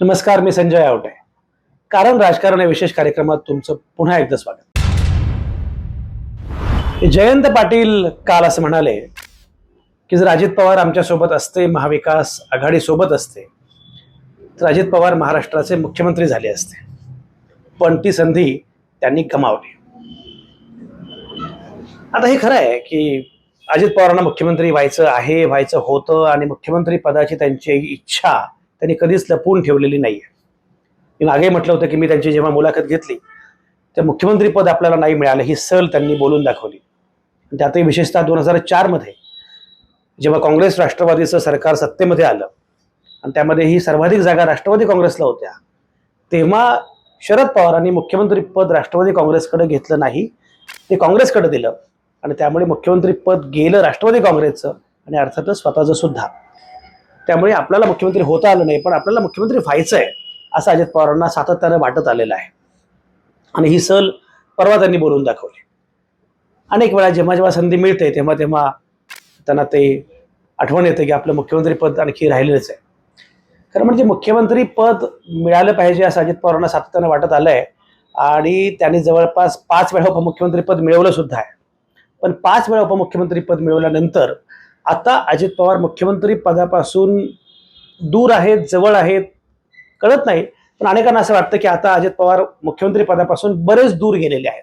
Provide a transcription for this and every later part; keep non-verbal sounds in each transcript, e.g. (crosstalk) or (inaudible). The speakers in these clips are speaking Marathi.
नमस्कार मी संजय आवटे. कारण राजकारण या विशेष कार्यक्रमात तुमचं पुन्हा एकदा स्वागत. जयंत पाटील काल असं म्हणाले की जर अजित पवार आमच्यासोबत असते महाविकास आघाडी सोबत असते तर अजित पवार महाराष्ट्राचे मुख्यमंत्री झाले असते. पण ती संधी त्यांनी गमावली. आता हे खरं आहे की अजित पवारांना मुख्यमंत्री व्हायचं आहे व्हायचं होतं आणि मुख्यमंत्री पदाची त्यांची इच्छा त्यांनी कधीच लपवून ठेवलेली नाही आहे मी मागे म्हटलं होतं की मी त्यांची जेव्हा मुलाखत घेतली तर मुख्यमंत्री पद आपल्याला नाही मिळालं ही सल त्यांनी बोलून दाखवली. त्यातही विशेषतः दोन हजार चारमध्ये जेव्हा काँग्रेस राष्ट्रवादीचं सरकार सत्तेमध्ये आलं आणि त्यामध्ये ही सर्वाधिक जागा राष्ट्रवादी काँग्रेसला होत्या तेव्हा शरद पवारांनी मुख्यमंत्री पद राष्ट्रवादी काँग्रेसकडे घेतलं नाही ते काँग्रेसकडे दिलं आणि त्यामुळे मुख्यमंत्री पद गेलं राष्ट्रवादी काँग्रेसचं आणि अर्थातच स्वतःचं सुद्धा. त्यामुळे आपल्याला मुख्यमंत्री होता आलं नाही पण आपल्याला मुख्यमंत्री व्हायचं आहे असं अजित पवारांना सातत्यानं वाटत आलेलं आहे. आणि ही सल परवा त्यांनी बोलून दाखवली. अनेक वेळा जेव्हा जेव्हा संधी मिळते तेव्हा तेव्हा त्यांना ते आठवण येते की आपलं मुख्यमंत्री पद आणखी राहिलेलंच आहे. खरं म्हणजे मुख्यमंत्री पद मिळालं पाहिजे असं अजित पवारांना सातत्यानं वाटत आलं आहे आणि त्यांनी जवळपास पाच वेळा उपमुख्यमंत्री पद मिळवलं सुद्धा आहे. पण पाच वेळा उपमुख्यमंत्री पद मिळवल्यानंतर आता अजित पवार मुख्यमंत्री पदापासून दूर आहेत जवळ आहेत कळत नाही. पण अनेकांना असं वाटतं की आता अजित पवार मुख्यमंत्री पदापासून बरेच दूर गेलेले आहेत.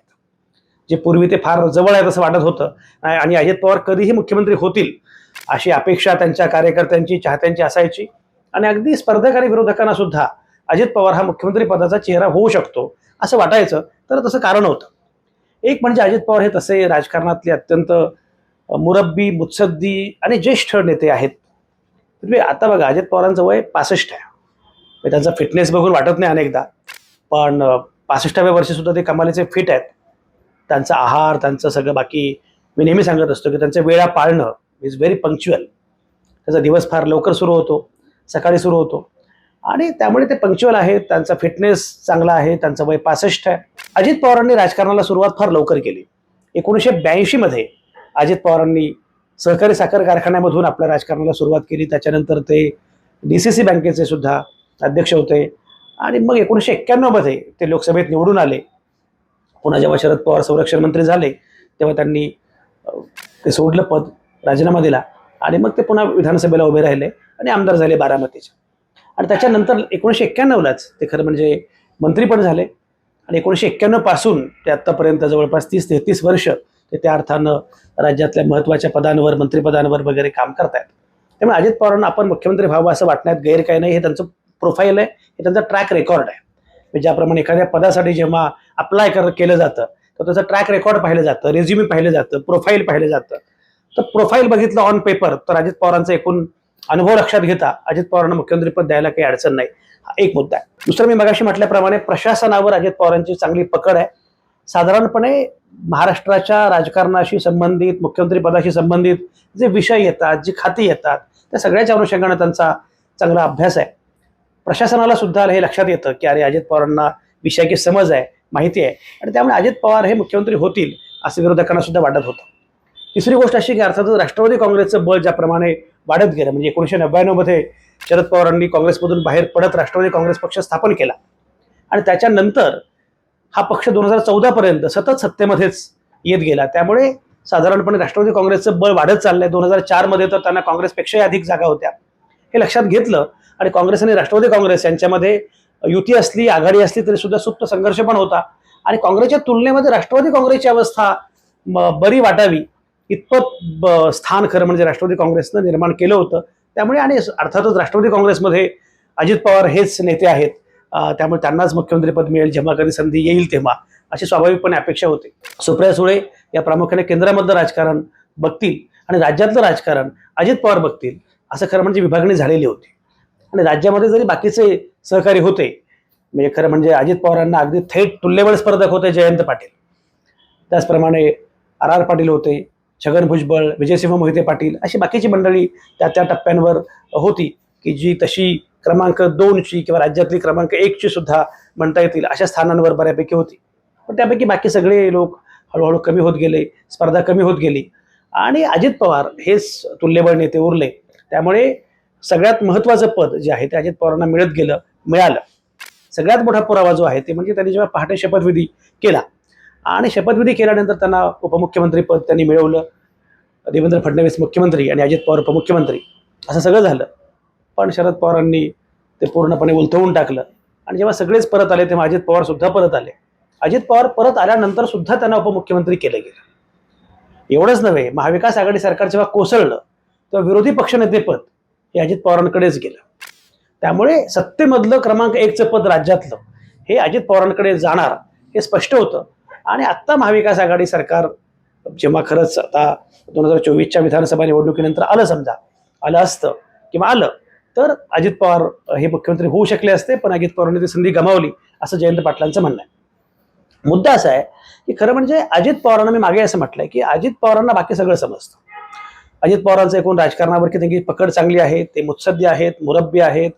जे पूर्वी ते फार जवळ आहेत असं वाटत होतं. आणि अजित पवार कधीही मुख्यमंत्री होतील अशी अपेक्षा त्यांच्या कार्यकर्त्यांची चाहत्यांची असायची. आणि अगदी स्पर्धक आणि विरोधकांना सुद्धा अजित पवार हा मुख्यमंत्री पदाचा चेहरा होऊ शकतो असं वाटायचं. तर तसं कारण होतं. एक म्हणजे अजित पवार हे तसे राजकारणातले अत्यंत मुरब्बी मुत्सद्दी आणि ज्येष्ठ नेते आहेत. तुम्ही आता बघा अजित पवारांचं वय पासष्ट आहे. म्हणजे त्यांचा फिटनेस बघून वाटत नाही अनेकदा. पण पासष्टाव्या वर्षीसुद्धा ते कमालीचे फिट आहेत. त्यांचा आहार त्यांचं सगळं बाकी मी नेहमी सांगत असतो की त्यांच्या वेळा पाळणं इज व्हेरी पंक्च्युअल त्याचा दिवस फार लवकर सुरू होतो सकाळी सुरू होतो. आणि त्यामुळे ते पंक्च्युअल आहेत त्यांचा फिटनेस चांगला आहे त्यांचं वय पासष्ट आहे. अजित पवारांनी राजकारणाला सुरुवात फार लवकर केली. एकोणीसशे ब्याऐंशीमध्ये अजित पवारांनी सहकारी साखर कारखान्यामधून आपल्या राजकारणाला सुरुवात केली. त्याच्यानंतर ते डी सी सी बँकेचे सुद्धा अध्यक्ष होते. आणि मग एकोणीसशे एक्क्याण्णवमध्ये ते लोकसभेत निवडून आले. पुन्हा जेव्हा शरद पवार संरक्षण मंत्री झाले तेव्हा त्यांनी ते सोडलं पद राजीनामा दिला. आणि मग ते पुन्हा विधानसभेला उभे राहिले आणि आमदार झाले बारामतीचे. आणि त्याच्यानंतर एकोणीसशे एक्क्याण्णवलाच ते खरं म्हणजे मंत्री पण झाले. आणि एकोणीसशे एक्क्याण्णवपासून ते आत्तापर्यंत जवळपास तीस तेहतीस वर्ष ते त्या अर्थानं राज्यातल्या महत्त्वाच्या पदांवर मंत्रिपदांवर वगैरे काम करतायत. त्यामुळे अजित पवारांना आपण मुख्यमंत्री व्हावं असं वाटण्यात गैर काही नाही हे त्यांचं प्रोफाईल आहे. हे त्यांचं ट्रॅक रेकॉर्ड आहे. म्हणजे ज्याप्रमाणे एखाद्या पदासाठी जेव्हा अप्लाय कर केलं जातं तर त्याचं ट्रॅक रेकॉर्ड पाहिलं जातं रेझ्युमे पाहिलं जातं प्रोफाईल पाहिलं जातं. तर प्रोफाईल बघितलं ऑन पेपर तर अजित पवारांचा एकूण अनुभव लक्षात घेता अजित पवारांना मुख्यमंत्रीपद द्यायला काही अडचण नाही. हा एक मुद्दा आहे. दुसरं मी मगाशी म्हटल्याप्रमाणे प्रशासनावर अजित पवारांची चांगली पकड आहे. साधारणपणे महाराष्ट्राच्या राजकारणाशी संबंधित मुख्यमंत्री पदाशी संबंधित जे विषय येतात जी खाती येतात त्या सगळ्याच्या अनुषंगानं त्यांचा चांगला अभ्यास आहे. प्रशासनाला सुद्धा हे लक्षात येतं की अरे अजित पवारांना विषयाची समज आहे माहिती आहे. आणि त्यामुळे अजित पवार हे मुख्यमंत्री होतील असं विरोधकांना सुद्धा वाटत होतं. तिसरी गोष्ट अशी की अर्थातच राष्ट्रवादी काँग्रेसचं बळ ज्याप्रमाणे वाढत गेलं म्हणजे एकोणीसशे नव्याण्णवमध्ये शरद पवारांनी काँग्रेसमधून बाहेर पडत राष्ट्रवादी काँग्रेस पक्ष स्थापन केला. आणि त्याच्यानंतर हा पक्ष दोन हजार चौदापर्यंत सतत सत्तेमध्येच येत गेला. त्यामुळे साधारणपणे राष्ट्रवादी काँग्रेसचं बळ वाढत चाललंय. दोन हजार चारमध्ये तर त्यांना काँग्रेसपेक्षाही अधिक जागा होत्या. हे लक्षात घेतलं आणि काँग्रेस आणि राष्ट्रवादी काँग्रेस यांच्यामध्ये युती असली आघाडी असली तरी सुद्धा सुप्त संघर्ष पण होता. आणि काँग्रेसच्या तुलनेमध्ये राष्ट्रवादी काँग्रेसची अवस्था बरी वाटावी इतपत ब- स्थान खरं म्हणजे राष्ट्रवादी काँग्रेसनं निर्माण केलं होतं. त्यामुळे आणि अर्थातच राष्ट्रवादी काँग्रेसमध्ये अजित पवार हेच नेते आहेत. त्यामुळे त्यांनाच मुख्यमंत्रीपद मिळेल जेव्हा कधी संधी येईल तेव्हा. अशी स्वाभाविकपणे अपेक्षा होते. सुप्रिया सुळे या प्रामुख्याने केंद्रामधलं राजकारण बघतील आणि राज्यातलं राजकारण अजित पवार बघतील असं खरं म्हणजे विभागणी झालेली होती. आणि राज्यामध्ये जरी बाकीचे सहकारी होते म्हणजे खरं म्हणजे अजित पवारांना अगदी थेट तुल्यबळ स्पर्धक होते जयंत पाटील. त्याचप्रमाणे आर आर पाटील होते छगन भुजबळ विजयसिंह मोहिते पाटील अशी बाकीची मंडळी त्या त्या टप्प्यांवर होती की जी तशी क्रमांक दोनची किंवा राज्यातली क्रमांक एकची सुद्धा म्हणता येतील. अशा स्थानांवर बऱ्यापैकी होती. पण त्यापैकी बाकी सगळे लोक हळूहळू कमी होत गेले स्पर्धा कमी होत गेली. आणि अजित पवार हेच तुल्यबळ नेते उरले. त्यामुळे सगळ्यात महत्त्वाचं पद जे आहे ते अजित पवारांना मिळत गेलं मिळालं. सगळ्यात मोठा पुरावा जो आहे ते म्हणजे त्यांनी जेव्हा पहाटे शपथविधी केला आणि शपथविधी केल्यानंतर त्यांना उपमुख्यमंत्री पद त्यांनी मिळवलं. देवेंद्र फडणवीस मुख्यमंत्री आणि अजित पवार उपमुख्यमंत्री. असं सगळं झालं. पण शरद पवारांनी ते पूर्णपणे उलथवून टाकलं. आणि जेव्हा सगळेच परत आले तेव्हा अजित पवार सुद्धा परत आले. अजित पवार परत आल्यानंतर सुद्धा त्यांना उपमुख्यमंत्री केलं गेलं. एवढंच नव्हे महाविकास आघाडी सरकार जेव्हा कोसळलं तेव्हा विरोधी पक्षनेतेपद हे अजित पवारांकडेच गेलं. त्यामुळे सत्तेमधलं क्रमांक एकचं पद राज्यातलं हे अजित पवारांकडे जाणार हे स्पष्ट होतं. आणि आत्ता महाविकास आघाडी सरकार जेव्हा खरंच आता दोन हजार चोवीसच्या विधानसभा निवडणुकीनंतर आलं समजा आलं असतं किंवा आलं तर अजित पवार हे मुख्यमंत्री होऊ शकले असते पण अजित पवारांनी ती संधी गमावली असं जयंत पाटलांचं म्हणणं आहे. मुद्दा असा आहे की खरं म्हणजे अजित पवारांना मी मागे असं म्हटलंय की अजित पवारांना बाकी सगळं समजतं. अजित पवारांचं एकूण राजकारणावर की त्यांची पकड चांगली आहे ते मुत्सद्य आहेत मुरब्बी आहेत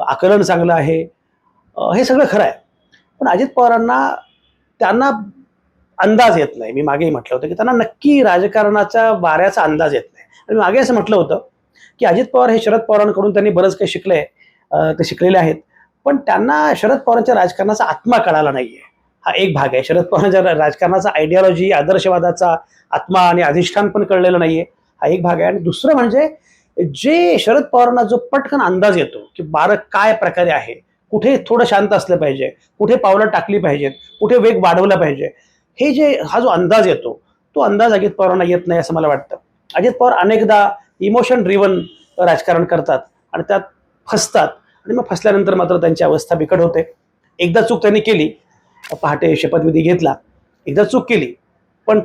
आकलन चांगलं आहे हे सगळं खरं आहे. पण अजित पवारांना त्यांना अंदाज येत नाही. मी मागेही म्हटलं होतं की त्यांना नक्की राजकारणाच्या वाऱ्याचा अंदाज येत नाही. आणि मागे असं म्हटलं होतं की अजित पवार हे शरद पवारांकडून त्यांनी बरंच काही शिकले ते शिकलेले आहेत. पण त्यांना शरद पवारांच्या राजकारणाचा आत्मा कळाला नाहीये. हा एक भाग आहे. शरद पवारांच्या राजकारणाचा आयडियॉलॉजी आदर्शवादाचा आत्मा आणि अधिष्ठान पण कळलेलं नाहीये. हा एक भाग आहे. आणि दुसरं म्हणजे जे शरद पवारांना जो पटकन अंदाज येतो की बारं काय प्रकारे आहे कुठे थोडं शांत असलं पाहिजे कुठे पावलं टाकली पाहिजेत कुठे वेग वाढवला पाहिजे हे जे हा जो अंदाज येतो तो अंदाज अजित पवारांना येत नाही असं मला वाटतं. अजित पवार अनेकदा इमोशन ड्रिवन राजकारण करतात आणि त्यात फसतात. आणि मग फसल्यानंतर मात्र त्यांची अवस्था बिकट होते. एकदा चूक त्यांनी केली पहाटे शपथविधी घेतला. एकदा चूक केली पण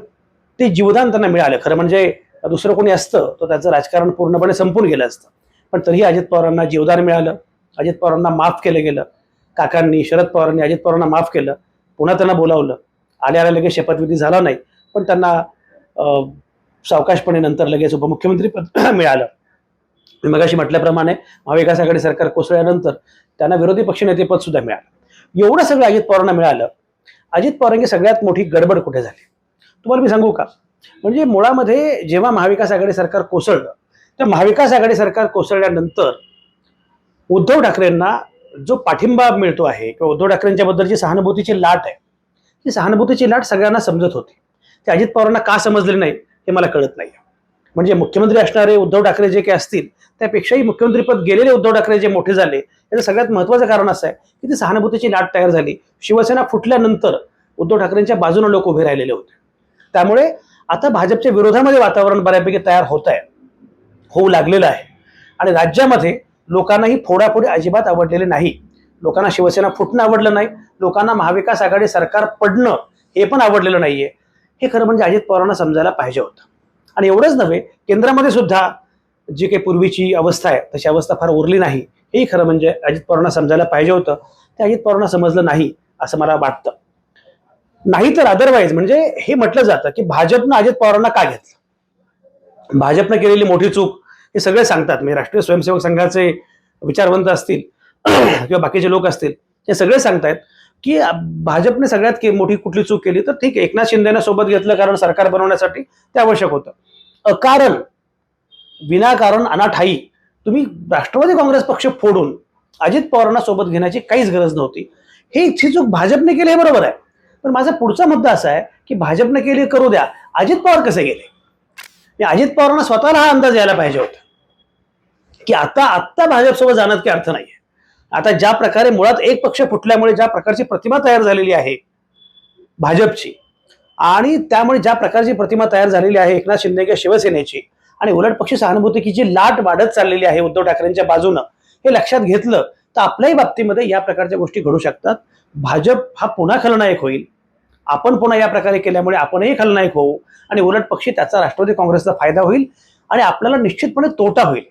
ते जीवदान त्यांना मिळालं. खरं म्हणजे दुसरं कोणी असतं तर त्याचं राजकारण पूर्णपणे संपून गेलं असतं. पण तरीही अजित पवारांना जीवदान मिळालं. अजित पवारांना माफ केलं गेलं. काकांनी शरद पवारांनी अजित पवारांना माफ केलं. पुन्हा त्यांना बोलावलं. आल्या आल्या लगेच शपथविधी झाला नाही. पण त्यांना सावकाशपणे नंतर लगेच उपमुख्यमंत्री पद (clears throat) मिळालं. मी मगाशी म्हटल्याप्रमाणे महाविकास आघाडी सरकार कोसळल्यानंतर त्यांना विरोधी पक्षनेतेपद सुद्धा मिळालं. एवढं सगळं अजित पवारांना मिळालं. अजित पवारांची सगळ्यात मोठी गडबड कुठे झाली? तुम्हाला मी सांगू का? म्हणजे मुळामध्ये जेव्हा महाविकास आघाडी सरकार कोसळलं तर महाविकास आघाडी सरकार कोसळल्यानंतर उद्धव ठाकरेंना जो पाठिंबा मिळतो आहे किंवा उद्धव ठाकरेंच्या बद्दलची सहानुभूतीची लाट आहे ती सहानुभूतीची लाट सगळ्यांना समजत होती. ते अजित पवारांना का समजले नाही हे मला कळत नाही. म्हणजे मुख्यमंत्री असणारे उद्धव ठाकरे जे काही असतील त्यापेक्षाही मुख्यमंत्रीपद गेलेले उद्धव ठाकरे जे मोठे झाले याचं सगळ्यात महत्त्वाचं कारण असं आहे की ती सहानुभूतीची लाट तयार झाली. शिवसेना फुटल्यानंतर उद्धव ठाकरेंच्या बाजूने लोक उभे राहिलेले होते. त्यामुळे आता भाजपच्या विरोधामध्ये वातावरण बऱ्यापैकी तयार होत आहे होऊ लागलेलं आहे. आणि राज्यामध्ये लोकांनाही फोडाफोडी अजिबात आवडलेले नाही. लोकांना शिवसेना फुटणं आवडलं नाही. लोकांना महाविकास आघाडी सरकार पडणं हे पण आवडलेलं नाहीये. हे खरं म्हणजे अजित पवारांना समजायला पाहिजे होतं. आणि एवढंच नव्हे केंद्रामध्ये सुद्धा जी काही पूर्वीची अवस्था आहे तशी अवस्था फार उरली नाही. हेही खरं म्हणजे अजित पवारांना समजायला पाहिजे होतं. ते अजित पवारांना समजलं नाही असं मला वाटतं. नाही तर अदरवाईज म्हणजे हे म्हटलं जातं की भाजपनं अजित पवारांना का घेतलं? भाजपनं केलेली मोठी चूक हे सगळे सांगतात. म्हणजे राष्ट्रीय स्वयंसेवक संघाचे विचारवंत असतील (clears throat) किंवा बाकीचे लोक असतील हे सगळे सांगतायत. की भाजपने सगळ्यात मोठी कुठली चूक केली तर ठीक आहे एकनाथ शिंदेनं सोबत घेतलं कारण सरकार बनवण्यासाठी ते आवश्यक होतं. अकारण विनाकारण अनाठाई तुम्ही राष्ट्रवादी काँग्रेस पक्ष फोडून अजित पवारांना सोबत घेण्याची काहीच गरज नव्हती. हे इच्छी चूक भाजपने केली हे बरोबर आहे. पण माझा पुढचा मुद्दा असा आहे की भाजपने केली करू द्या. अजित पवार कसे गेले? अजित पवारांना स्वतःला हा अंदाज यायला पाहिजे होता. की आता आत्ता भाजपसोबत जाण्यात काही अर्थ नाहीये. आता ज्या प्रकारे मुळात एक पक्ष फुटल्यामुळे ज्या प्रकारची प्रतिमा तयार झालेली आहे भाजपची आणि त्यामुळे ज्या प्रकारची प्रतिमा तयार झालेली आहे एकनाथ शिंदे किंवा शिवसेनेची आणि उलट पक्षी सहानुभूतीची जी लाट वाढत चाललेली आहे उद्धव ठाकरेंच्या बाजूनं हे लक्षात घेतलं तर आपल्याही बाबतीमध्ये या प्रकारच्या गोष्टी घडू शकतात. भाजप हा पुन्हा खलनायक होईल. आपण पुन्हा या प्रकारे केल्यामुळे आपणही खलनायक होऊ आणि उलट पक्षी त्याचा राष्ट्रवादी काँग्रेसचा फायदा होईल आणि आपल्याला निश्चितपणे तोटा होईल.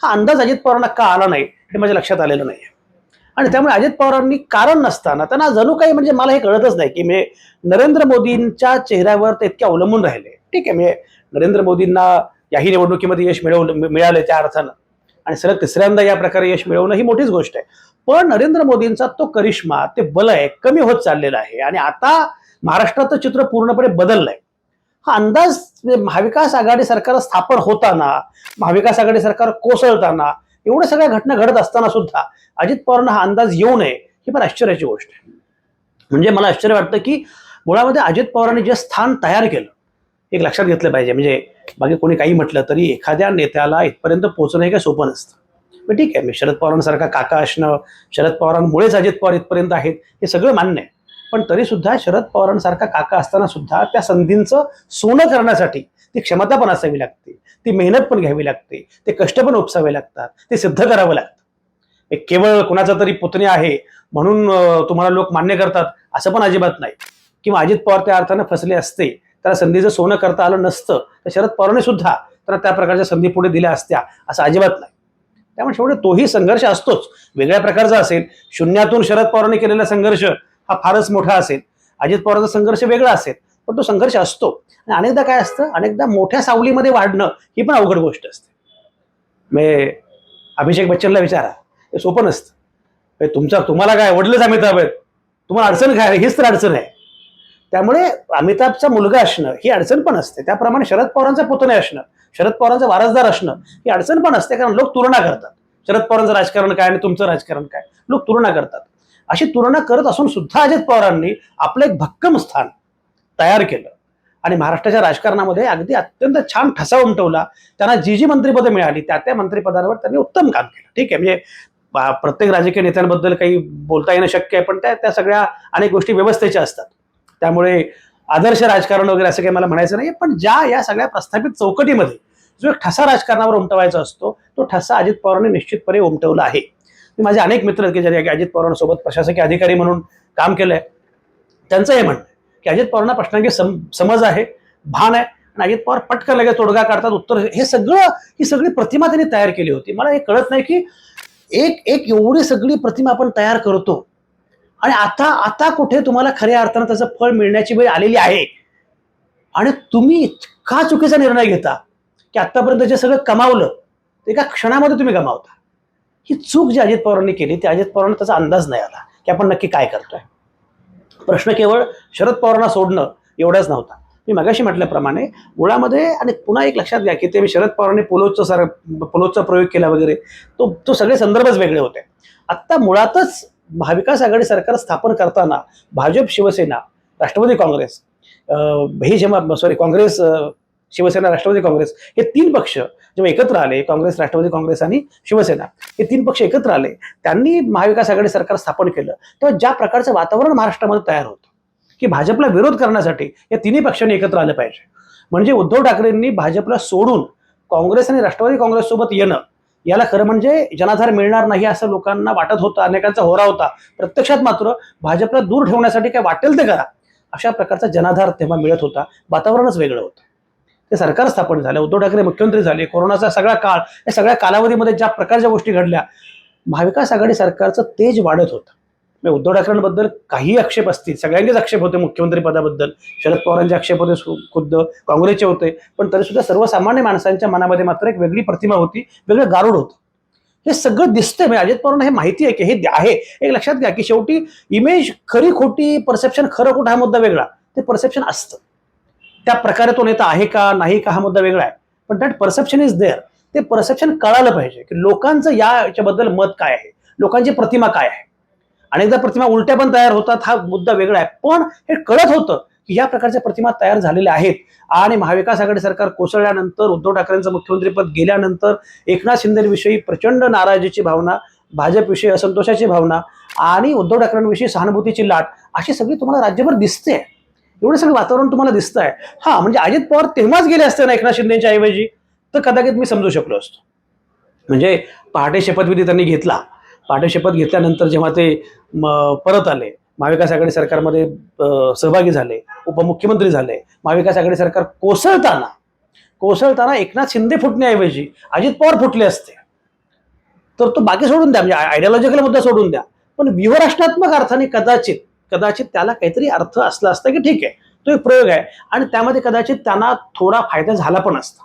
हा अंदाज अजित पवारांना का आला नाही हे माझ्या लक्षात आलेलं नाही आणि त्यामुळे अजित पवारांनी कारण नसताना त्यांना जणू काही म्हणजे मला हे कळतच नाही की मी नरेंद्र मोदींच्या चेहऱ्यावर ते इतके अवलंबून राहिले. ठीक आहे मी नरेंद्र मोदींना याही निवडणुकीमध्ये यश मिळवलं मिळालं त्या अर्थानं. आणि सलग तिसऱ्यांदा या प्रकारे यश मिळवणं ही मोठीच गोष्ट आहे. पण नरेंद्र मोदींचा तो करिश्मा ते बल आहे कमी होत चाललेला आहे. आणि आता महाराष्ट्राचं चित्र पूर्णपणे बदललंय. हा अंदाज म्हणजे महाविकास आघाडी सरकार स्थापन होताना महाविकास आघाडी सरकार कोसळताना एवढ्या सगळ्या घटना घडत असताना सुद्धा अजित पवारांना हा अंदाज येऊ नये ही पण आश्चर्याची गोष्ट आहे. म्हणजे मला आश्चर्य वाटतं की मुळामध्ये अजित पवारांनी जे स्थान तयार केलं एक लक्षात घेतलं पाहिजे. म्हणजे बाकी कोणी काही म्हटलं तरी एखाद्या नेत्याला इथपर्यंत पोहोचणं हे काही सोपं नसतं. मग ठीक आहे मी शरद पवारांसारखा काका असणं शरद पवारांमुळेच अजित पवार इथपर्यंत आहेत हे सगळं मान्य आहे. पण तरी सुद्धा शरद पवारांसारखा काका असताना सुद्धा त्या संधींचं सोनं करण्यासाठी ती क्षमता पण असावी लागते. ती मेहनत पण घ्यावी लागते. ते कष्ट पण उपसावे लागतात. ते सिद्ध करावं लागतं. एक केवळ कुणाचा तरी पुतणी आहे म्हणून तुम्हाला लोक मान्य करतात असं पण अजिबात नाही. किंवा अजित पवार त्या अर्थानं फसले असते त्याला संधीचं सोनं करता आलं नसतं तर शरद पवारने सुद्धा त्याला त्या प्रकारच्या संधी पुढे दिल्या असत्या असं अजिबात नाही. त्यामुळे शेवटी तोही संघर्ष असतोच. वेगळ्या प्रकारचा असेल शून्यातून शरद पवारांनी केलेला संघर्ष हा फारच मोठा असेल. अजित पवारांचा संघर्ष वेगळा असेल पण तो संघर्ष असतो. आणि अनेकदा काय असतं अनेकदा मोठ्या सावलीमध्ये वाढणं ही पण अवघड गोष्ट असते. म्हणजे अभिषेक बच्चनला विचारा. हे सोपं नसतं. तुमचा तुम्हाला काय आवडलंच अमिताभ आहेत. तुम्हाला अडचण काय आहे? हीच तर अडचण आहे. त्यामुळे अमिताभचा मुलगा असणं ही अडचण पण असते. त्याप्रमाणे शरद पवारांचा पुतणे असणं शरद पवारांचा वारसदार असणं ही अडचण पण असते. कारण लोक तुलना करतात. शरद पवारांचं राजकारण काय आणि तुमचं राजकारण काय? लोक तुलना करतात. अशी तुलना करत असून सुद्धा अजित पवारांनी आपलं एक भक्कम स्थान तयार केलं. आणि महाराष्ट्राच्या राजकारणामध्ये अगदी अत्यंत छान ठसा उमटवला. त्यांना जी जी मंत्रिपदं मिळाली त्या त्या मंत्रिपदांवर त्यांनी उत्तम काम केलं. ठीक आहे? म्हणजे प्रत्येक राजकीय नेत्यांबद्दल काही बोलता येणं शक्य आहे पण त्या त्या सगळ्या अनेक गोष्टी व्यवस्थेच्या असतात. त्यामुळे आदर्श राजकारण वगैरे असं काही मला म्हणायचं नाही पण ज्या या सगळ्या प्रस्थापित चौकटीमध्ये जो एक ठसा राजकारणावर उमटवायचा असतो तो ठसा अजित पवारांनी निश्चितपणे उमटवला आहे. मी माझे अनेक मित्र की ज्यांनी अजित पवारांसोबत प्रशासकीय अधिकारी म्हणून काम केलंय. त्यांचं हे म्हणणं आहे की अजित पवारांना प्रश्नांची सम समज आहे भान आहे आणि अजित पवार पटकन लगेच तोडगा काढतात उत्तर हे सगळं ही सगळी प्रतिमा त्यांनी तयार केली होती. मला हे कळत नाही की एक एक एवढी सगळी प्रतिमा आपण तयार करतो. आणि आता आता कुठे तुम्हाला खऱ्या अर्थानं त्याचं फळ मिळण्याची वेळ आलेली आहे? आणि तुम्ही इतका चुकीचा निर्णय घेता की आतापर्यंत जे सगळं कमावलं ते एका क्षणामध्ये तुम्ही गमावता. ही चूक जी अजित पवारांनी केली ती अजित पवारांना त्याचा अंदाज नाही आला की आपण नक्की काय करतोय. प्रश्न केवळ शरद पवारांना सोडणं एवढाच नव्हता. मी मगाशी म्हटल्याप्रमाणे मुळामध्ये आणि पुन्हा एक लक्षात घ्या की ते मी शरद पवारांनी पोलोजचा सर पोलोजचा प्रयोग केला वगैरे तो तो सगळे संदर्भच वेगळे होते. आत्ता मुळातच महाविकास आघाडी सरकार स्थापन करताना भाजप शिवसेना राष्ट्रवादी काँग्रेस हे जेव्हा sorry Congress Shivsena Rashtravadi Congress हे तीन पक्ष जेव्हा एकत्र आले काँग्रेस राष्ट्रवादी काँग्रेस आणि शिवसेना हे तीन पक्ष एकत्र आले त्यांनी महाविकास आघाडी सरकार स्थापन केलं. तेव्हा ज्या प्रकारचं वातावरण महाराष्ट्रामध्ये तयार होतं की भाजपला विरोध करण्यासाठी या तिन्ही पक्षांनी एकत्र आलं पाहिजे. म्हणजे उद्धव ठाकरेंनी भाजपला सोडून काँग्रेस आणि राष्ट्रवादी काँग्रेससोबत येणं याला खरं म्हणजे जनाधार मिळणार नाही असं लोकांना वाटत होतं अनेकांचा होरा होता. प्रत्यक्षात मात्र भाजपला दूर ठेवण्यासाठी काय वाटेल ते करा अशा प्रकारचा जनाधार तेव्हा मिळत होता. वातावरणच वेगळं होतं. ते सरकार स्थापन झालं उद्धव ठाकरे मुख्यमंत्री झाले कोरोनाचा सगळा काळ या सगळ्या कालावधीमध्ये ज्या प्रकारच्या गोष्टी घडल्या महाविकास आघाडी सरकारचं तेज वाढत होतं. म्हणजे उद्धव ठाकरेंबद्दल काही आक्षेप असतील सगळ्यांचेच आक्षेप होते मुख्यमंत्री पदाबद्दल. शरद पवारांचे आक्षेप होते खुद्द काँग्रेसचे होते. पण तरी सुद्धा सर्वसामान्य माणसांच्या मनामध्ये मात्र एक वेगळी प्रतिमा होती वेगळं गारुड होतं. हे सगळं दिसतंय म्हणजे अजित पवारांना हे माहिती आहे की हे आहे. एक लक्षात घ्या की शेवटी इमेज खरी खोटी परसेप्शन खरं खोटं हा मुद्दा वेगळा. ते परसेप्शन असतं. त्या प्रकारे तो नेता आहे का नाही का हा मुद्दा वेगळा आहे. पण दॅट परसेप्शन इज देअर ते परसेप्शन कळालं पाहिजे की लोकांचं या याच्याबद्दल मत काय आहे? लोकांची प्रतिमा काय आहे? अनेकदा प्रतिमा उलट्या पण तयार होतात हा मुद्दा वेगळा आहे. पण हे कळत होतं की या प्रकारच्या प्रतिमा तयार झालेल्या आहेत. आणि महाविकास आघाडी सरकार कोसळल्यानंतर उद्धव ठाकरेंचं मुख्यमंत्रीपद गेल्यानंतर एकनाथ शिंदेविषयी प्रचंड नाराजीची भावना भाजपविषयी असंतोषाची भावना आणि उद्धव ठाकरेंविषयी सहानुभूतीची लाट अशी सगळी तुम्हाला राज्यभर दिसते. एवढं सगळं वातावरण तुम्हाला दिसत आहे. हा म्हणजे अजित पवार तेव्हाच गेले असते ना एकनाथ शिंदेच्या ऐवजी? तर कदाचित मी समजू शकलो असतो. म्हणजे पहाटे शपथविधी त्यांनी घेतला. पाठशपथ घेतल्यानंतर जेव्हा ते म, परत आले महाविकास आघाडी सरकारमध्ये सहभागी झाले उपमुख्यमंत्री झाले महाविकास आघाडी सरकार कोसळताना कोसळताना एकनाथ शिंदे फुटण्याऐवजी अजित पवार फुटले असते. तर तो बाकी सोडून द्या म्हणजे आयडियोलॉजिकल मुद्दा सोडून द्या. पण व्यूहराष्ट्रात्मक अर्थाने कदाचित कदाचित त्याला काहीतरी अर्थ असला असता की ठीक आहे तो एक प्रयोग आहे. आणि त्यामध्ये कदाचित त्यांना थोडा फायदा झाला पण असता.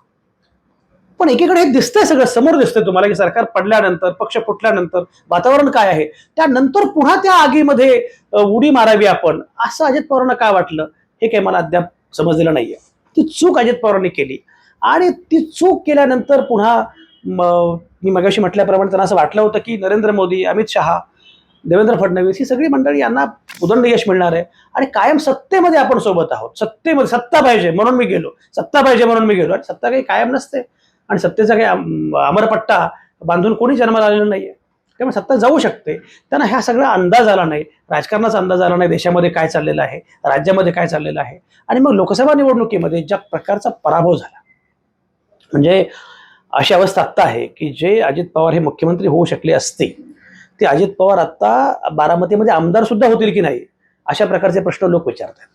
पण एकीकडे हे दिसतंय सगळं समोर दिसतंय तुम्हाला की सरकार पडल्यानंतर पक्ष फुटल्यानंतर वातावरण काय आहे? त्यानंतर पुन्हा त्या आगीमध्ये उडी मारावी आपण. असं अजित पवारांना काय वाटलं? हे काही मला अद्याप समजलेलं नाहीये. ती चूक अजित पवारांनी केली. आणि ती चूक केल्यानंतर पुन्हा मी मगाशी म्हटल्याप्रमाणे त्यांना असं वाटलं होतं की नरेंद्र मोदी अमित शहा देवेंद्र फडणवीस ही सगळी मंडळी यांना उदंड यश मिळणार आहे. आणि कायम सत्तेमध्ये आपण सोबत आहोत. सत्तेमध्ये सत्ता पाहिजे म्हणून मी गेलो. सत्ता पाहिजे म्हणून मी गेलो. आणि सत्ता काही कायम नसते. आणि सत्तेचा काही अमरपट्टा बांधून कोणी जन्माला आलेला नाहीये. त्यामुळे सत्ता जाऊ शकते. त्यांना ह्या सगळा अंदाज आला नाही. राजकारणाचा अंदाज आला नाही. देशामध्ये काय चाललेलं आहे? राज्यामध्ये काय चाललेलं आहे? आणि मग लोकसभा निवडणुकीमध्ये ज्या प्रकारचा पराभव झाला म्हणजे अशी अवस्था आत्ता आहे की जे अजित पवार हे मुख्यमंत्री होऊ शकले असते ते अजित पवार आत्ता बारामतीमध्ये आमदार सुद्धा होतील की नाही अशा प्रकारचे प्रश्न लोक विचारतात.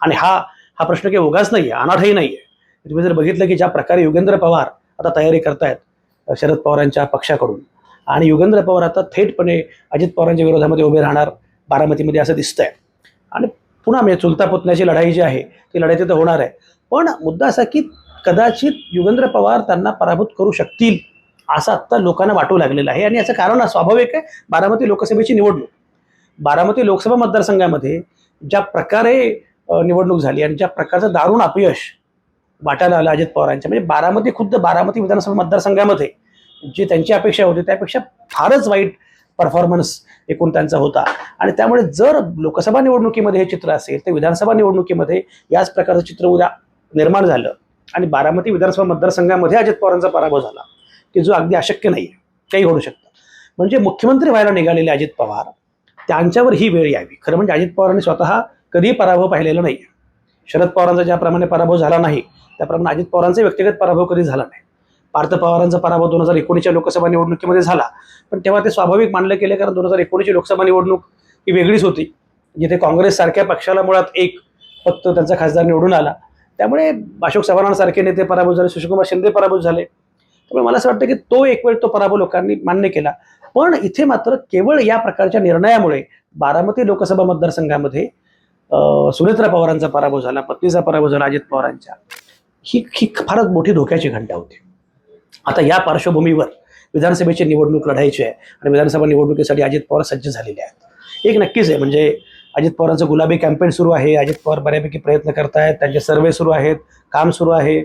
आणि हा हा प्रश्न काही उगाच नाही आहे अनाठही नाही आहे तुम्ही जर बघितलं की ज्या प्रकारे योगेंद्र पवार आता तयारी करतायत शरद पवारांच्या पक्षाकडून. आणि युगेंद्र पवार आता थेटपणे अजित पवारांच्या विरोधामध्ये उभे राहणार बारामतीमध्ये असं दिसतंय. आणि पुन्हा म्हणजे चुलता पुतण्याची लढाई जी आहे ती लढाई तिथं होणार आहे. पण मुद्दा असा की कदाचित युगेंद्र पवार त्यांना पराभूत करू शकतील असं आत्ता लोकांना वाटू लागलेलं आहे. आणि याचं कारण स्वाभाविक आहे बारामती लोकसभेची निवडणूक. बारामती लोकसभा मतदारसंघामध्ये ज्या प्रकारे निवडणूक झाली आणि ज्या प्रकारचं दारुण अपयश वाटायला आलं अजित पवारांच्या. म्हणजे बारामती खुद्द बारामती विधानसभा मतदारसंघामध्ये जी त्यांची अपेक्षा होती त्यापेक्षा फारच वाईट परफॉर्मन्स एकूण त्यांचा होता. आणि त्यामुळे जर लोकसभा निवडणुकीमध्ये हे चित्र असेल तर विधानसभा निवडणुकीमध्ये याच प्रकारचं चित्र उद्या निर्माण झालं आणि बारामती विधानसभा मतदारसंघामध्ये अजित पवारांचा पराभव झाला की जो अगदी अशक्य नाही आहे काही घडू शकतं. म्हणजे मुख्यमंत्री व्हायला निघालेले अजित पवार त्यांच्यावर ही वेळ यावी. खरं म्हणजे अजित पवारांनी स्वतः कधी पराभव पाहिलेला नाही शरद पवारांचा ज्याप्रमाणे पराभव झाला नाही त्याप्रमाणे अजित पवारांचा व्यक्तिगत पराभव कधी झाला नाही. पार्थ पवारांचा पराभव दोन हजार एकोणीसच्या लोकसभा निवडणुकीमध्ये झाला. पण तेव्हा ते स्वाभाविक मानलं गेले कारण दोन हजार एकोणीसची लोकसभा निवडणूक ही वेगळीच होती. जिथे काँग्रेससारख्या पक्षाला मुळात एक फक्त त्यांचा खासदार निवडून आला. त्यामुळे अशोक चव्हाणांसारखे नेते पराभूत झाले सुशीलकुमार शिंदे पराभूत झाले. त्यामुळे मला असं वाटतं की तो एक वेळ तो पराभव लोकांनी मान्य केला. पण इथे मात्र केवळ या प्रकारच्या निर्णयामुळे बारामती लोकसभा मतदारसंघामध्ये सुनेत्रा पवारांचा पराभव झाला पत्नीचा पराभव झाला अजित पवारांच्या ही ही फारच मोठी धोक्याची घंटा होती. आता या पार्श्वभूमीवर विधानसभेची निवडणूक लढायची आहे आणि विधानसभा निवडणुकीसाठी अजित पवार सज्ज झालेले आहेत. एक नक्कीच आहे म्हणजे अजित पवारांचं गुलाबी कॅम्पेन सुरू आहे अजित पवार बऱ्यापैकी प्रयत्न करतायत त्यांचे सर्वे सुरू आहेत काम सुरू आहे.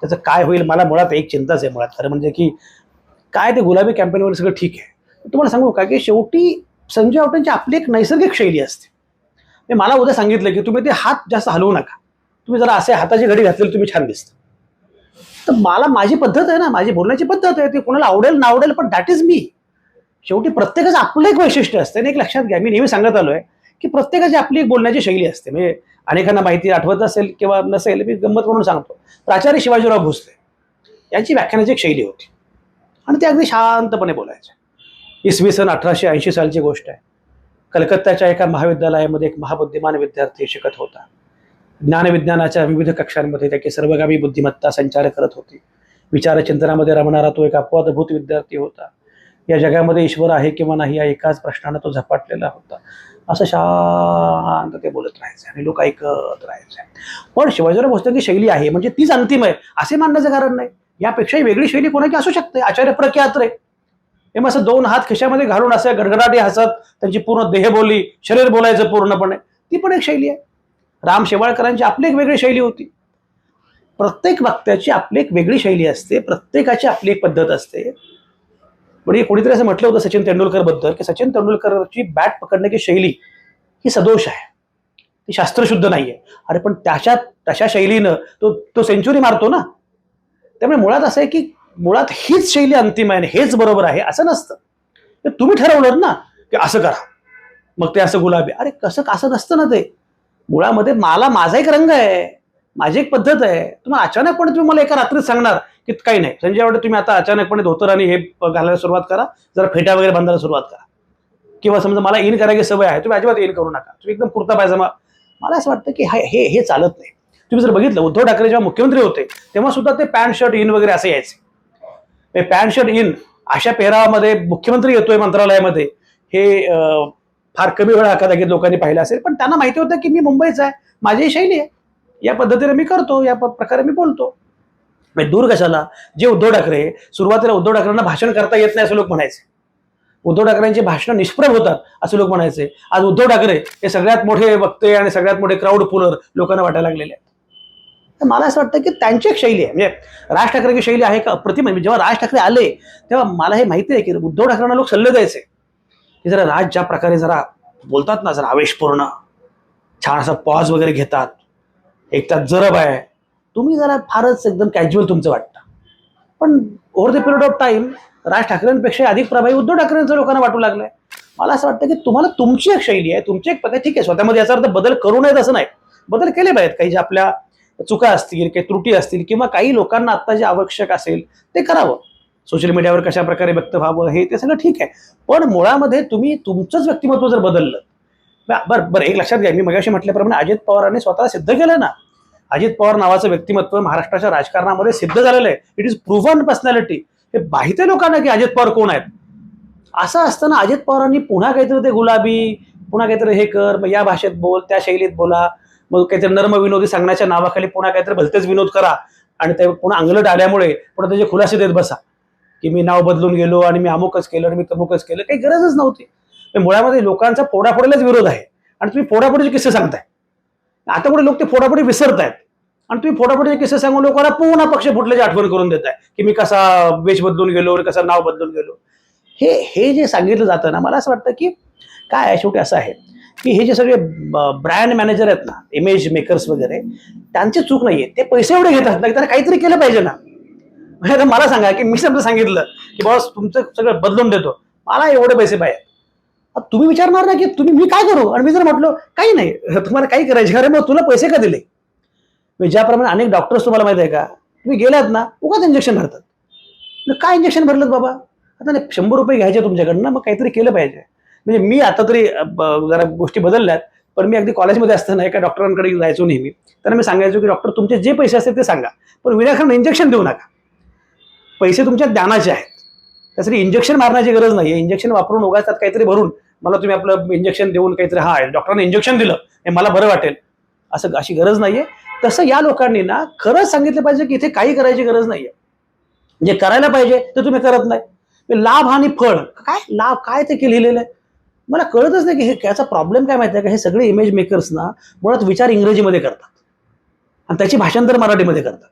त्याचं काय होईल मला मुळात एक चिंताच आहे मुळात खरं म्हणजे की काय ते गुलाबी कॅम्पेनवर सगळं ठीक आहे. तुम्हाला सांगू का की शेवटी संजय आवटांची आपली एक नैसर्गिक शैली असते. मला उद्या सांगितलं की तुम्ही ते हात जास्त हलवू नका. तुम्ही जरा असे हाताची घडी घातलेली तुम्ही छान दिसता. तर मला माझी पद्धत आहे ना माझी बोलण्याची पद्धत आहे ती कोणाला आवडेल ना आवडेल पण दॅट इज मी शेवटी प्रत्येकाचं आपलं एक वैशिष्ट्य असते आणि एक लक्षात घ्या मी नेहमी सांगत आलो आहे की प्रत्येकाची आपली एक बोलण्याची शैली असते. म्हणजे अनेकांना माहिती आठवत असेल किंवा नसेल मी गंमत म्हणून सांगतो. प्राचार्य शिवाजीराव भोसले यांची व्याख्यानाची एक शैली होती. आणि ते अगदी शांतपणे बोलायचे. इसवी सन अठराशे ऐंशी सालची गोष्ट आहे. कलकत्ताच्या एका महाविद्यालयामध्ये एक महाबुद्धिमान विद्यार्थी शिकत होता. ज्ञानविज्ञानाच्या विविध कक्षांमध्ये त्याची सर्वगामी बुद्धिमत्ता संचार करत होती. विचारचिंतनामध्ये रमणारा तो एक अपवादभूत विद्यार्थी होता. या जगामध्ये ईश्वर आहे किंवा नाही या एकाच प्रश्नानं तो झपाटलेला होता. असं शांत ते बोलत राहायचे आणि लोक ऐकत राहायचे. पण शिवाजीराव भोसलेंची शैली आहे म्हणजे तीच अंतिम आहे असे मानण्याचं कारण नाही. यापेक्षाही वेगळी शैली कोणाची असू शकते? आचार्य प्रख्यात रे. हे मग असं दोन हात खिशामध्ये घालून असं गडगडाटी हसत त्यांची पूर्ण देहबोली शरीर बोलायचं पूर्णपणे. ती पण एक शैली आहे. राम शेवाळकरांची आपली एक वेगळी शैली होती. प्रत्येक वक्त्याची आपली एक वेगळी शैली असते प्रत्येकाची आपली एक पद्धत असते. म्हणजे कोणीतरी असं म्हटलं होतं सचिन तेंडुलकरबद्दल की सचिन तेंडुलकरची बॅट पकडण्याची शैली ही सदोष आहे. ती शास्त्रशुद्ध नाही आहे अरे पण त्याच्या तशा शैलीनं तो तो सेंचुरी मारतो ना. त्यामुळे मुळात असं आहे की मुळात हीच शैली अंतिम आहे आणि हेच बरोबर आहे असं नसतं. तुम्ही ठरवलं ना की असं करा. मग ते असं गुलाबी. अरे कसं असं नसतं ना ते. मुळामध्ये मला माझा एक रंग आहे. माझी एक पद्धत आहे. तुम्ही अचानकपणे तुम्ही मला एका रात्रीत सांगणार की काही नाही. संजय आवडे तुम्ही आता अचानकपणे धोतर आणि हे घालायला सुरुवात करा. जरा फेट्या वगैरे बांधायला सुरुवात करा. किंवा समजा मला इन करायची सवय आहे तुम्ही अजिबात इन करू नका. तुम्ही एकदम कुर्ता पायजमा. मला असं वाटतं की हे हे चालत नाही. तुम्ही जर बघितलं उद्धव ठाकरे जेव्हा मुख्यमंत्री होते तेव्हा सुद्धा ते पॅन्ट शर्ट इन वगैरे असे यायचे. पॅन्ट शर्ट इन अशा पेहरावामध्ये मुख्यमंत्री येतोय मंत्रालयामध्ये. हे फार कमी वेळा कदाचित लोकांनी पाहिलं असेल. पण त्यांना माहिती होतं की मी मुंबईचा आहे. माझी शैली आहे. या पद्धतीने मी करतो या प- प्रकारे मी बोलतो. म्हणजे दूर कशाला? जे उद्धव ठाकरे सुरुवातीला उद्धव ठाकरेंना भाषण करता येत नाही असं लोक म्हणायचे. उद्धव ठाकरेंची भाषणं निष्प्रभ होतात असं लोक म्हणायचे. आज उद्धव ठाकरे हे सगळ्यात मोठे वक्ते आणि सगळ्यात मोठे क्राऊड पुलर लोकांना वाटायला लागलेले आहेत. तर मला असं वाटतं की त्यांची एक शैली आहे. म्हणजे राज ठाकरेची शैली आहे का अप्रतिम आहे? म्हणजे जेव्हा राज ठाकरे आले तेव्हा मला हे माहिती आहे की उद्धव ठाकरेंना लोक सल्ले द्यायचे. की जरा राज ज्या प्रकारे जरा बोलतात ना जरा आवेशपूर्ण छान असा पॉज वगैरे घेतात एक त्यात जरब आहे. तुम्ही जरा फारच एकदम कॅज्युअल तुमचं वाटतं. पण over the period of time Raj ठाकरेंपेक्षा अधिक प्रभावी उद्धव ठाकरेंचं लोकांना वाटू लागलंय. मला असं वाटतं की तुम्हाला तुमची एक शैली आहे तुमची एक पद्धत ठीक आहे. स्वतःमध्ये याचा अर्थ बदल करू नयेत असं नाही. बदल केले पाहिजेत. काही जे आपल्या चुका असतील काही त्रुटी असतील किंवा काही लोकांना आता जे आवश्यक असेल ते करावं. सोशल मीडियावर कशा प्रकारे व्यक्त व्हावं हे ते सगळं ठीक आहे. पण मुळामध्ये तुम्ही तुमचंच व्यक्तिमत्व जर बदललं ब- बरं बरं एक लक्षात घ्या. मी मगाशी म्हटल्याप्रमाणे अजित पवारांनी स्वतःला सिद्ध केलं ना. अजित पवार नावाचं व्यक्तिमत्व महाराष्ट्राच्या राजकारणामध्ये सिद्ध झालेलं आहे. इट इज प्रूव्हन पर्सनॅलिटी हे माहिती आहे लोकांना की अजित पवार कोण आहेत? असं असताना अजित पवारांनी पुन्हा काहीतरी ते गुलाबी पुन्हा काहीतरी हे कर मग या भाषेत बोल त्या शैलीत बोला. मग काहीतरी नर्म विनोदी सांगण्याच्या नावाखाली पुन्हा काहीतरी भलतेच विनोद करा. आणि ते पुन्हा अंगलट आल्यामुळे पुन्हा त्याचे खुलासे देत बसा. की मी नाव बदलून गेलो आणि मी अमुकच केलं आणि मी तमुकच केलं. काही गरजच नव्हती. म्हणजे मुळामध्ये लोकांचा फोडाफोडीलाच विरोध आहे. आणि तुम्ही फोडाफोडीचे किस्से सांगताय. आता पुढे लोक ते फोडाफोडी विसरतायत. आणि तुम्ही फोटाफोटीचे किस्से सांगून लोकांना पुन्हा पक्ष फुटल्याची आठवण करून देताय. की मी कसा वेश बदलून गेलो आणि कसा नाव बदलून गेलो. हे हे जे सांगितलं जातं ना मला असं वाटतं की काय शेवटी असं आहे. की हे जे सगळे ब्रँड मॅनेजर आहेत ना इमेज मेकर्स वगैरे त्यांची चूक नाहीये. ते पैसे एवढे घेतात ना त्यांना काहीतरी केलं पाहिजे ना. म्हणजे मला सांगा की मी समजा सांगितलं की बॉस तुमचं सगळं बदलून देतो. मला एवढे पैसे पाहिजे तुम्ही विचारणार ना की तुम्ही मी काय करू? आणि मी जर म्हटलो काही नाही तुम्हाला काही करायचे अरे मग तुला पैसे का दिले? म्हणजे ज्याप्रमाणे अनेक डॉक्टर्स तुम्हाला माहिती आहे का तुम्ही गेलात ना उगाच इंजेक्शन भरतात. काय इंजेक्शन भरलं बाबा? आता नाही शंभर रुपये घ्यायचे तुमच्याकडनं मग काहीतरी केलं पाहिजे. म्हणजे मी आता तरी जरा गोष्टी बदलल्यात पण मी अगदी कॉलेजमध्ये असताना एका डॉक्टरांकडे जायचो नेहमी. त्यांना मी सांगायचो की डॉक्टर तुमचे जे पैसे असतील ते सांगा पण विनाकारण इंजेक्शन देऊ नका. पैसे तुमच्या ज्ञानाचे आहेत. त्यासाठी इंजेक्शन मारण्याची गरज नाही आहे इंजेक्शन वापरून उगाच त्यात काहीतरी भरून मला तुम्ही आपलं इंजेक्शन देऊन काहीतरी हा डॉक्टरांनी इंजेक्शन दिलं हे मला बरं वाटेल. असं अशी गरज नाहीये. तसं या लोकांनी ना खरंच सांगितलं पाहिजे की इथे काही करायची गरज नाहीये. जे करायला पाहिजे ते तुम्ही करत नाही. लाभ आणि फळ काय? लाभ काय ते लिहिलेलं आहे? मला कळतच नाही की हे याचा प्रॉब्लेम काय माहिती आहे का? हे सगळे इमेज मेकर्स ना मुळात विचार इंग्रजीमध्ये करतात. आणि त्याची भाषांतर मराठीमध्ये करतात.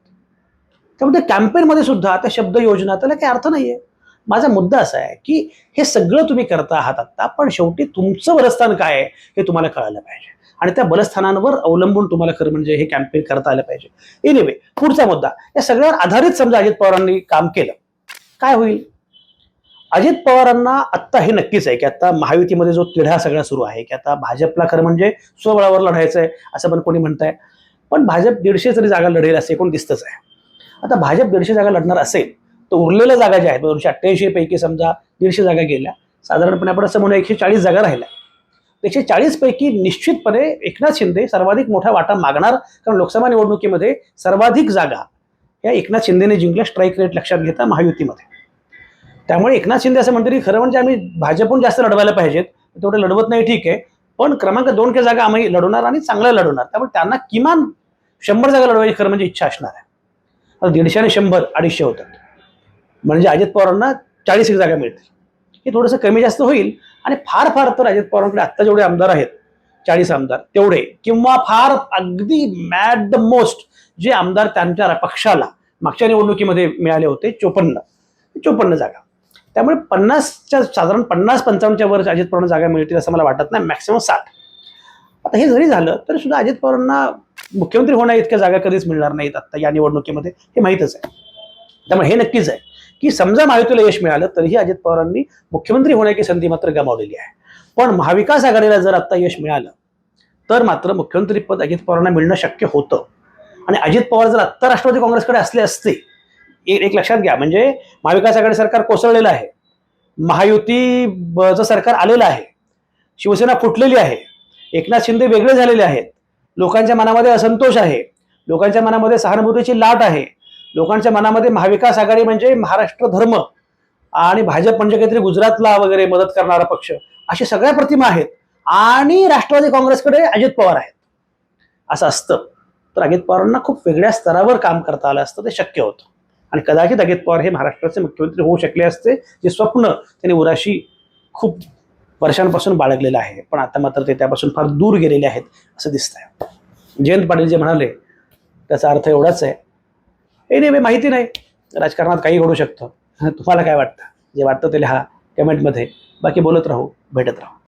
त्यामुळे कॅम्पेनमध्ये सुद्धा आता शब्द योजना त्याला काही अर्थ नाहीये. माझा मुद्दा असा आहे की हे सगळं तुम्ही करता आहात आत्ता पण शेवटी तुमचं बलस्थान काय आहे हे तुम्हाला कळायला पाहिजे. आणि त्या बलस्थानांवर अवलंबून तुम्हाला खरं म्हणजे हे कॅम्पेन करता आलं पाहिजे. एनिवे पुढचा मुद्दा. या सगळ्यावर आधारित समजा अजित पवारांनी काम केलं काय होईल? अजित पवारांना आत्ता हे नक्कीच आहे की आता महायुतीमध्ये जो तिढा सगळा सुरू आहे की आता भाजपला खरं म्हणजे स्वबळावर लढायचं आहे असं पण कोणी म्हणताय. पण भाजप दीडशे जरी जागा लढेल असे एकूण दिसतच आहे. आता भाजप दीडशे जागा लढणार असेल तर उरलेल्या जागा ज्या आहेत दोनशे अठ्ठ्याऐंशी पैकी समजा दीडशे जागा गेल्या साधारणपणे आपण असं म्हणूया एकशे चाळीस जागा राहिल्या. एकशे चाळीस पैकी निश्चितपणे एकनाथ शिंदे सर्वाधिक मोठा वाटा मागणार कारण लोकसभा निवडणुकीमध्ये सर्वाधिक जागा या एकनाथ शिंदेने जिंकल्या स्ट्राईक रेट लक्षात घेता महायुतीमध्ये. त्यामुळे एकनाथ शिंदे असं म्हणते की खरं म्हणजे आम्ही भाजपहून जास्त लढवायला पाहिजेत. तेवढं लढवत नाही ठीक आहे. पण क्रमांक दोन के जागा आम्ही लढवणार आणि चांगल्या लढवणार. त्यामुळे त्यांना किमान शंभर जागा लढवायची खरं म्हणजे इच्छा असणार आहे. आता दीडशे आणि शंभर अडीचशे होतात. म्हणजे अजित पवारांना चाळीस एक जागा मिळतील. हे थोडंसं कमी जास्त होईल आणि फार फार तर अजित पवारांकडे आत्ता जेवढे आमदार आहेत चाळीस आमदार तेवढे किंवा फार अगदी मॅट द मोस्ट जे आमदार त्यांच्या पक्षाला मागच्या निवडणुकीमध्ये मिळाले होते चोपन्न चोपन्न जागा. त्यामुळे पन्नासच्या साधारण पन्नास पंचावन्नच्या वर अजित पवारांना जागा मिळतील असं मला वाटत नाही मॅक्सिमम साठ. आता हे जरी झालं तरी सुद्धा अजित पवारांना मुख्यमंत्री होण्या इतक्या जागा कधीच मिळणार नाहीत आता या निवडणुकीमध्ये हे माहीतच आहे. त्यामुळे हे नक्कीच आहे की समजा महायुतीला यश मिळालं तरीही अजित पवारांनी मुख्यमंत्री होण्याची संधी मात्र गमावलेली आहे. पण महाविकास आघाडीला जर आता यश मिळालं तर मात्र मुख्यमंत्रीपद अजित पवारांना मिळणं शक्य होतं. आणि अजित पवार जर आत्ता राष्ट्रवादी काँग्रेसकडे असले असते एक एक लक्षात घ्या. म्हणजे महाविकास आघाडी सरकार कोसळलेलं आहे. महायुतीचं सरकार आलेलं आहे. शिवसेना फुटलेली आहे. एकनाथ शिंदे वेगळे झालेले आहेत. लोकांच्या मनामध्ये असंतोष आहे. लोकांच्या मनामध्ये सहानुभूतीची लाट आहे. लोकांच्या मनामध्ये महाविकास आघाडी म्हणजे महाराष्ट्र धर्म आणि भाजप म्हणजे काहीतरी गुजरातला वगैरे मदत करणारा पक्ष अशा सगळ्या प्रतिमा आहेत. आणि राष्ट्रवादी काँग्रेसकडे अजित पवार आहेत. असं असतं. तर अजित पवारांना खूप वेगळ्या स्तरावर काम करता आलं असतं. ते शक्य होतं. आणि कदाचित अजित पवार हे महाराष्ट्राचे मुख्यमंत्री होऊ शकले असते जे स्वप्न त्यांनी उराशी खूप वर्षांपासून बाळगलेलं आहे. पण आता मात्र ते त्यापासून फार दूर गेलेले आहेत असं दिसतंय. जयंत पाटील जे म्हणाले त्याचा अर्थ एवढाच आहे. हे नाही माहिती नाही. राजकारणात काही घडू शकतं. तुम्हाला काय वाटतं? जे वाटतं ते लिहा कमेंटमध्ये. बाकी बोलत राहू भेटत राहू.